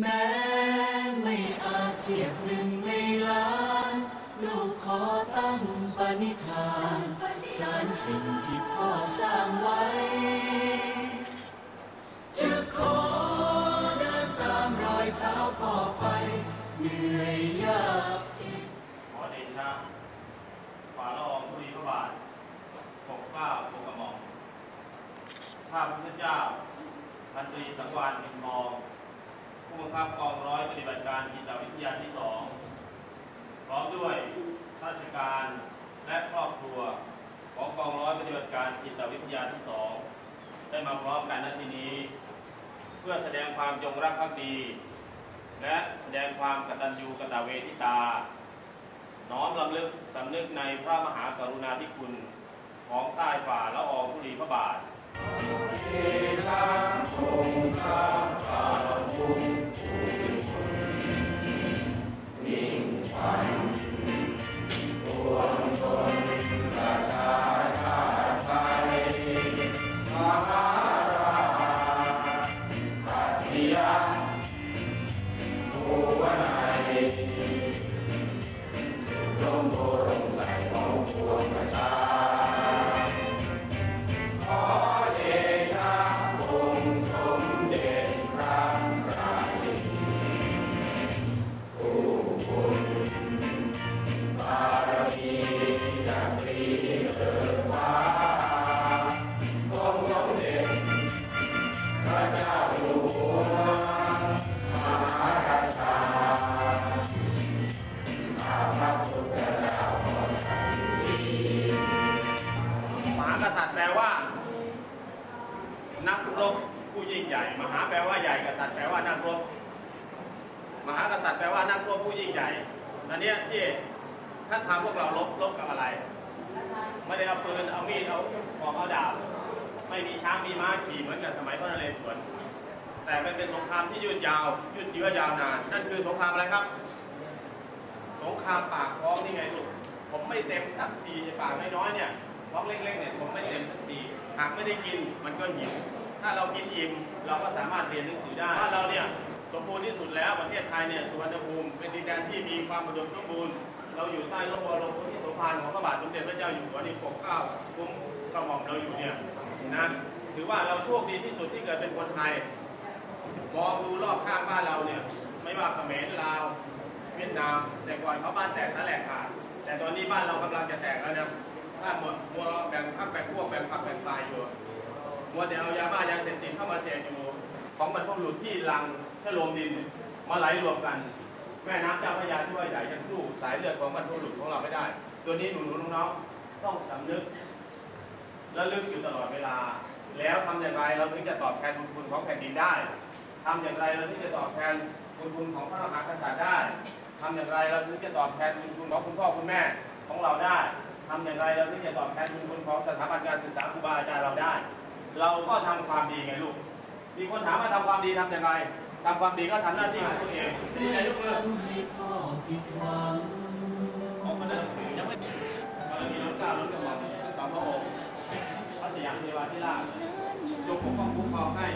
แม้ไม่อาจเทียบหนึ่งในล้าน ลูกขอตั้งปณิธานสารสิ่งที่พ่อสร้างไว้ จะขอเดินตามรอยเท้าพ่อไป เหนื่อยยากเพียงขอเดชะฝ่าละอองธุลีพระบาทปกเกล้าปกกระหม่อมข้าพระพุทธเจ้าพันตรีสังวานมินทอง ผู้บังคับกองร้อยปฏิบัติการจิตวิทยาที่สองพร้อมด้วยข้าราชการและครอบครัวของกองร้อยปฏิบัติการจิตวิทยาที่สองได้มาพร้อมกันณที่นี้ เพื่อแสดงความจงรักภักดี และแสดงความกตัญญูกตเวทิตา น้อมรำลึกสำนึกในพระมหากรุณาธิคุณของใต้ฝ่าละอองธุลีพระบาท นักรบผู้ยิ่งใหญ่ มหาแปลว่าใหญ่กษัตริย์แปลว่านักรบมหากษัตริย์แปลว่านักรบผู้ยิ่งใหญ่อันเนี้ยที่ท่านทำพวกเรารบรบกับอะไร ไม่ได้เอาปืน เอามีด เอาของเอาดาบ ไม่มีช้าง มีม้าขี่เหมือนกับสมัยพระนเรศวร แต่มันเป็นสงครามที่ยืดยาว ยืดเยื้อยาวนาน นั่นคือสงครามอะไรครับ สงครามปากท้องนี่ไงลูก ผมไม่เต็มสักทีไอ้ปากน้อยๆเนี่ยท้องเล็กๆเนี่ยผมไม่เต็มสักที หากไม่ได้กินมันก็หิว ถ้าเรากินอิ่มเราก็สามารถเรียนหนังสือได้ถ้าเราเนี่ยสมบูรณ์ที่สุดแล้วประเทศไทยเนี่ยสุวรรณภูมิเป็นดินแดนที่มีความอุดมสมบูรณ์ เราอยู่ใต้ร่มบรมโพธิสมภารของพระบาทสมเด็จพระเจ้าอยู่หัวนี่ปกเกล้าคุ้มกระหม่อมเราอยู่เนี่ยนะถือว่าเราโชคดีที่สุดที่เกิดเป็นคนไทยมองดูรอบข้างบ้านเราเนี่ย ไม่ว่าเขมรลาวเวียดนาม แต่ก่อนเขาบ้านแตกสลายขาดแต่ตอนนี้บ้านเรากำลังจะแตกแล้วนะถ้ามัวมัวแบ่งพักแบ่งพวกแบ่งพักแบ่งตายอยู่มัวแต่เอายาบ้ายาเสพติดเข้ามาเสพอยู่ ของบรรพบุรุษที่ลังชะโลมดินมาไหลรวมกัน แม่น้ำเจ้าพระยาช่วยใหญ่ยังสู้สายเลือดของบรรพบุรุษของเราไม่ได้ ตัวนี้หนูๆน้องๆต้องสำนึกและลึกอยู่ตลอดเวลา แล้วทำอย่างไรเราถึงจะตอบแทนบุญคุณของแผ่นดินได้ทำอย่างไรเราถึงจะตอบแทนบุญคุณของพระมหากษัตริย์ได้ทำอย่างไรเราถึงจะตอบแทนบุญคุณของคุณพ่อคุณแม่ของเราได้ทำอย่างไรเราถึงจะตอบแทนบุญคุณของสถาบันการศึกษาครูบาอาจารย์เราได้ เราก็ทำความดีไงลูก มีคนถามว่าทำความดีทำอย่างไร ทำความดีก็ทำหน้าที่ของตัวเองนี่ไงลูกมือทำให้พ่อผิดหวังของคนนั้นยังไม่กรณีรถกล้ารถกระหม่อมสามพระองค์พระสยามเทวาธิราชยกปกป้องคุ้มครองให้